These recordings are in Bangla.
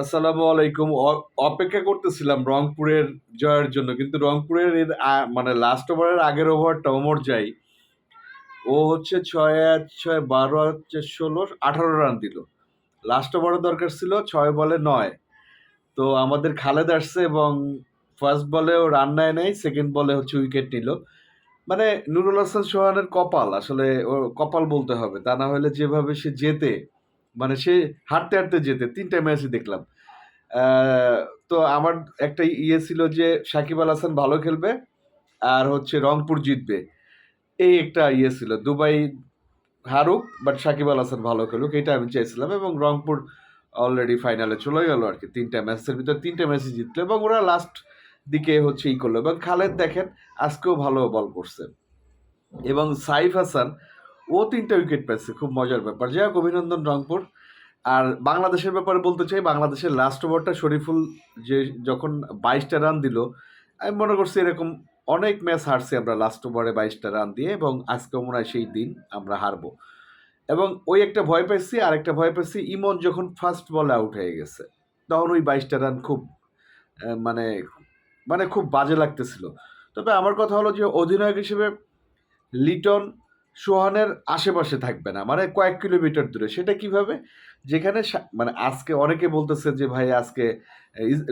আসসালামু আলাইকুম। অপেক্ষা করতেছিলাম রংপুরের জয়ের জন্য, কিন্তু রংপুরের এর মানে লাস্ট ওভারের আগের ওভারটা ওমর যাই। ও হচ্ছে ছয় আট ছয়, বারো, হচ্ছে ষোলো, আঠারো রান দিল। লাস্ট ওভারে দরকার ছিল ছয় বলে নয়। তো আমাদের খালেদ আসছে এবং ফার্স্ট বলে ও রান নেয় নাই সেকেন্ড বলে হচ্ছে উইকেট নিল। মানে নুরুল হাসান সোহানের কপাল, আসলে ও কপাল বলতে হবে, তা না হলে যেভাবে সে জেতে মানে সে হাঁটতে হাঁটতে যেতে তিনটা ম্যাচই দেখলাম। তো আমার একটা ইয়ে ছিল যে সাকিব আল হাসান ভালো খেলবে আর হচ্ছে রংপুর জিতবে। এই একটা ইয়ে ছিল, দুবাই হারুক বাট সাকিব আল হাসান ভালো খেলুক, এটা আমি চাইছিলাম এবং রংপুর অলরেডি ফাইনালে চলে গেল আর কি তিনটা ম্যাচের ভিতর, তিনটা ম্যাচই জিতলো এবং ওরা লাস্ট দিকে হচ্ছে ই করল। এবং খালেদ দেখেন, আজকেও ভালো বল করছে। এবং সাইফ হাসান ও তিনটা উইকেট পেয়েছে, খুব মজার ব্যাপার। যাই হোক, অভিনন্দন রংপুর। আর বাংলাদেশের ব্যাপারে বলতে চাই, বাংলাদেশের লাস্ট ওভারটা শরীফুল যে যখন বাইশটা রান দিল, আমি মনে করছি এরকম অনেক ম্যাচ হারছি আমরা লাস্ট ওভারে বাইশটা রান দিয়ে এবং আজকে মনে হয় সেই দিন আমরা হারবো। এবং ওই একটা ভয় পেয়েছি, আর একটা ভয় পেয়েছি, ইমন যখন ফার্স্ট বলে আউট হয়ে গেছে, তখন ওই বাইশটা রান খুব মানে মানে খুব বাজে লাগতেছিল। তবে আমার কথা হলো যে অধিনায়ক হিসেবে লিটন সোহানের আশেপাশে থাকবে না মানে কয়েক কিলোমিটার দূরে। সেটা কীভাবে? যেখানে মানে আজকে অনেকে বলতেছে যে, ভাই, আজকে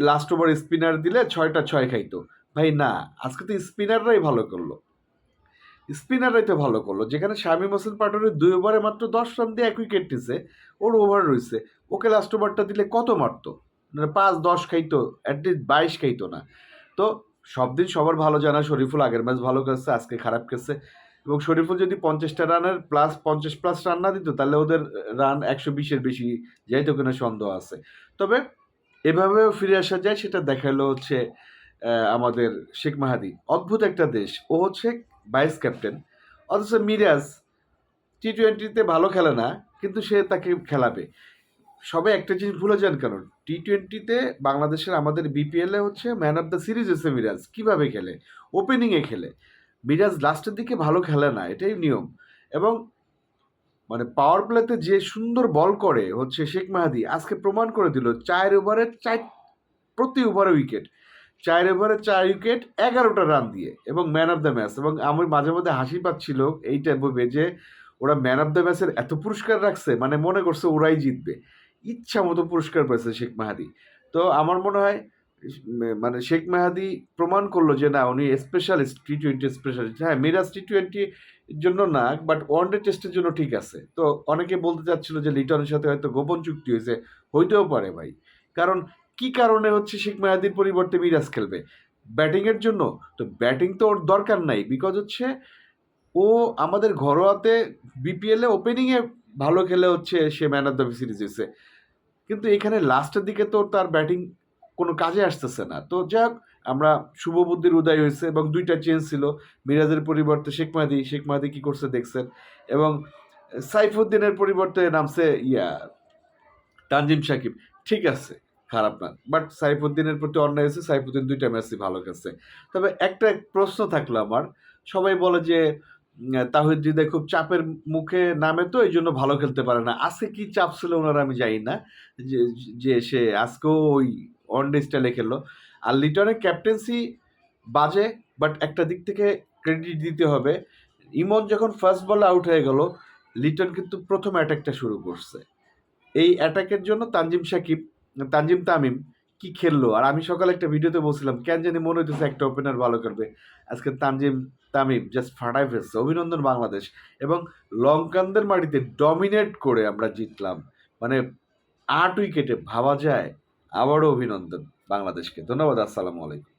লাস্ট ওভার স্পিনার দিলে ছয়টা ছয় খাইতো। ভাই, না, আজকে তো স্পিনাররাই ভালো করল। স্পিনাররাই তো ভালো করল। যেখানে শামীম হোসেন পাটোয়ারির দুই ওভারে মাত্র দশ রান দিয়ে এক উইকেট নিছে ওর ওভার রয়েছে ওকে লাস্ট ওভারটা দিলে কত মারতো? মানে পাঁচ, দশ খাইতো অ্যাটলিস্ট বাইশ খাইতো না। তো সব দিন সবার ভালো জানা, শরীফুল আগের ম্যাচ ভালো খেলছে, আজকে খারাপ খেলছে। এবং শরীফুল যদি পঞ্চাশটা রানের প্লাস পঞ্চাশ প্লাস রান না দিত, তাহলে ওদের রান একশো বিশের বেশি যাইতো কিনা সন্দেহ আছে। তবে এভাবেও ফিরে আসা যায়, সেটা দেখাল হচ্ছে আমাদের শেখ মাহাদি। অদ্ভুত একটা দেশ। ও হচ্ছে ভাইস ক্যাপ্টেন অথচ মিরাজ টি টোয়েন্টিতে ভালো খেলে না, কিন্তু সে তাকে খেলাবে। সবে একটা জিনিস ভুলে যান কেন টি টোয়েন্টিতে বাংলাদেশের আমাদের বিপিএলে হচ্ছে ম্যান অফ দ্য সিরিজ হচ্ছে মিরাজ। কীভাবে খেলে? ওপেনিংয়ে খেলে। মিরাজ লাস্টের দিকে ভালো খেলে না, এটাই নিয়ম। এবং মানে পাওয়ার প্লেতে যে সুন্দর বল করে হচ্ছে শেখ মাহাদি, আজকে প্রমাণ করে দিল চার ওভারে চার, প্রতি ওভারে উইকেট চার ওভারে চার উইকেট এগারোটা রান দিয়ে এবং ম্যান অফ দ্য ম্যাচ এবং আমার মাঝে মধ্যে হাসি পাচ্ছিল এইটা ভেবে যে ওরা ম্যান অফ দ্য ম্যাচের এত পুরস্কার রাখছে মানে মনে করছে ওরাই জিতবে। ইচ্ছা মতো পুরস্কার পেয়েছে শেখ মাহাদি। তো আমার মনে হয় মানে শেখ মেহাদি প্রমাণ করল যে না, উনি স্পেশালিস্ট টি টোয়েন্টি স্পেশালিস্ট হ্যাঁ মিরাজ টি টোয়েন্টি জন্য না বাট ওয়ান ডে টেস্টের জন্য ঠিক আছে। তো অনেকে বলতে চাচ্ছিল যে লিটনের সাথে হয়তো গোপন চুক্তি হয়েছে। হইতেও পারে ভাই। কারণ কি কারণে হচ্ছে শেখ মাহাদির পরিবর্তে মিরাজ খেলবে? ব্যাটিংয়ের জন্য? তো ব্যাটিং তো ওর দরকার নাই। বিকজ হচ্ছে ও আমাদের ঘরোয়াতে বিপিএলে ওপেনিংয়ে ভালো খেলে হচ্ছে সে ম্যান অফ দ্য সিরিজ হয়েছে। কিন্তু এখানে লাস্টের দিকে তো তার ব্যাটিং কোনো কাজে আসতেছে না। তো যাই হোক আমরা শুভ বুদ্ধির উদয় হয়েছে এবং দুইটা চেঞ্জ ছিল মিরাজের পরিবর্তে শেখ মাহাদি। শেখ মাহাদি কী করছে দেখছেন? এবং সাইফুদ্দিনের পরিবর্তে নামছে ইয়া তানজিম সাকিব। ঠিক আছে খারাপ না। বাট সাইফুদ্দিনের প্রতি অন্যায় হয়েছে সাইফুদ্দিন দুইটা ম্যাচই ভালো খেলছে। তবে একটা প্রশ্ন থাকল আমার সবাই বলে যে উম, তাহিদ হৃদয় খুব চাপের মুখে নামে তো এই জন্য ভালো খেলতে পারে না। আজকে কি চাপ ছিল ওনারা আমি জানি না যে সে আজকেও ওই ওয়ানডে স্টাইলে খেললো আর লিটনের ক্যাপ্টেন্সি বাজে বাট একটা দিক থেকে ক্রেডিট দিতে হবে। ইমন যখন ফার্স্ট বলে আউট হয়ে গেল, লিটন কিন্তু প্রথম অ্যাটাকটা শুরু করছে। এই অ্যাটাকের জন্য তানজিম সাকিব, তানজিম তামিম কি খেললো? আর আমি সকালে একটা ভিডিওতে বলছিলাম, কেন জানি মনে হইতেছে একটা ওপেনার ভালো করবে আজকে তানজিম তামিম জাস্ট ফাটাই ফেলছে। অভিনন্দন বাংলাদেশ। এবং লঙ্কানদের মাটিতে ডমিনেট করে আমরা জিতলাম। মানে আট উইকেটে ভাবা যায়। আবারও অভিনন্দন বাংলাদেশকে। ধন্যবাদ আসসালামু আলাইকুম।